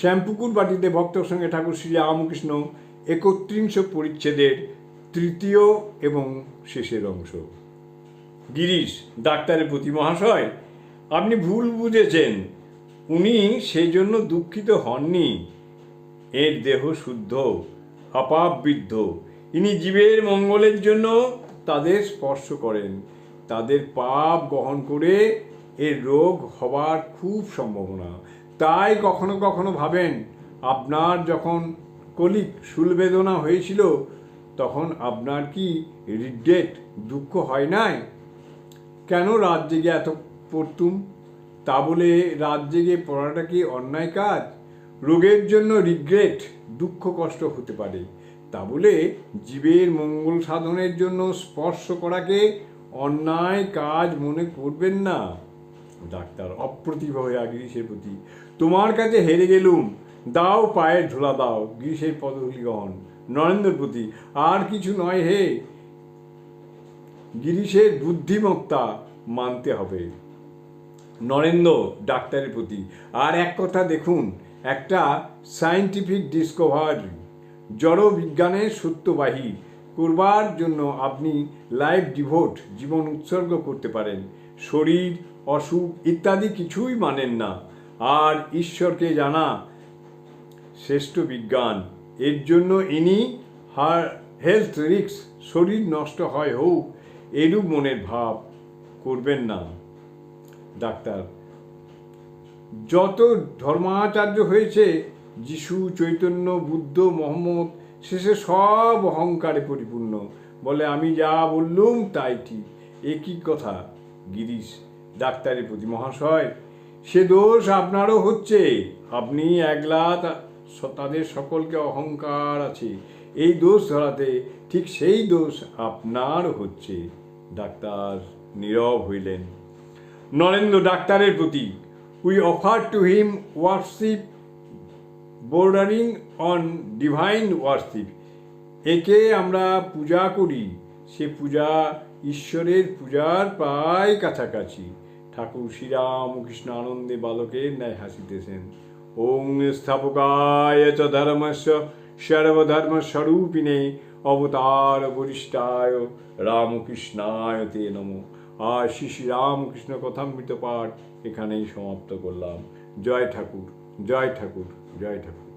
শ্যামপুকুর বাটিতে ভক্তর সঙ্গে ঠাকুর শ্রী রামকৃষ্ণ একত্রিংশ পরিচ্ছেদের তৃতীয় এবং শেষের অংশ। গিরিশ, ডাক্তারের প্রতি মহাশয়, আপনি ভুল বুঝেছেন। উনি সেই জন্য দুঃখিত হননি। এর দেহ শুদ্ধ অপাবৃদ্ধ ইনি জীবের মঙ্গলের জন্য তাদের স্পর্শ করেন। তাদের পাপ বহন করে এর রোগ হবার খুব সম্ভাবনা। তাই কখনো কখনো ভাবেন, আপনার যখন কলিক শুলবেদনা হয়েছিল, তখন আপনার কি রিগ্রেট দুঃখ হয় নাই? কেন রাত জেগে এত পড়তুম? তা বলে রাত জেগে পড়াটা কি অন্যায় কাজ? রোগের জন্য রিগ্রেট দুঃখ কষ্ট হতে পারে। তা বলে জীবের মঙ্গল সাধনের জন্য স্পর্শ করাকে অন্যায় কাজ মনে করবেন না। ডাক্তার অপ্রতিভ হয়ে গিরিশের প্রতি। তোমার কাছে হেরে গেলুম। দাও পায়ের ঝোলা দাও গিরিশের পদধূলি গ্রহণ নরেন্দ্র প্রতি। আর কিছু নয় হে গিরিশের বুদ্ধিমত্তা মানতে হবে। নরেন্দ্র ডাক্তারের প্রতি। আর এক কথা দেখুন, একটা সায়েন্টিফিক ডিসকভারি জড় বিজ্ঞানের সত্যবাহী। করবার জন্য আপনি লাইফ ডিভোট জীবন উৎসর্গ করতে পারেন। শরীর, অসুখ ইত্যাদি কিছুই মানেন না। আর ঈশ্বরকে জানা শ্রেষ্ঠ বিজ্ঞান। এর জন্য ইনি হার, হেলথ রিক্স শরীর নষ্ট হয় হোক, এরূপ মনের ভাব করবেন না। ডাক্তার, যত ধর্মাচার্য হয়েছে, যিশু, চৈতন্য, বুদ্ধ, মোহাম্মদ, শেষে সব অহংকারে পরিপূর্ণ। বলে, আমি যা বললুম তাই ঠিক। একই কথা। গিরিশ ডাক্তারের প্রতি মহাশয়, সে দোষ আপনারও হচ্ছে। আপনি একলা তাদের সকলকে অহংকার আছে। এই দোষ ধরাতে ঠিক সেই দোষ আপনার হচ্ছে। ডাক্তার নীরব হইলেন। নরেন্দ্র ডাক্তারের প্রতি we offer to him worship bordering on divine worship একে আমরা পূজা করি। সে পূজা ঈশ্বরের পূজার প্রায় কাছাকাছি। ঠাকুর শ্রীরামকৃষ্ণ আনন্দে বালকের ন্যায় হাসিতেছেন। ওং স্থাপকায় চ ধর্মস্য সর্বধর্মস্বরূপিণে অবতার বরিষ্ঠায় রামকৃষ্ণায় তে নম। আর শ্রী শ্রী রামকৃষ্ণ কথামৃত পাঠ এখানেই সমাপ্ত করলাম। জয় ঠাকুর জয় ঠাকুর জয় ঠাকুর।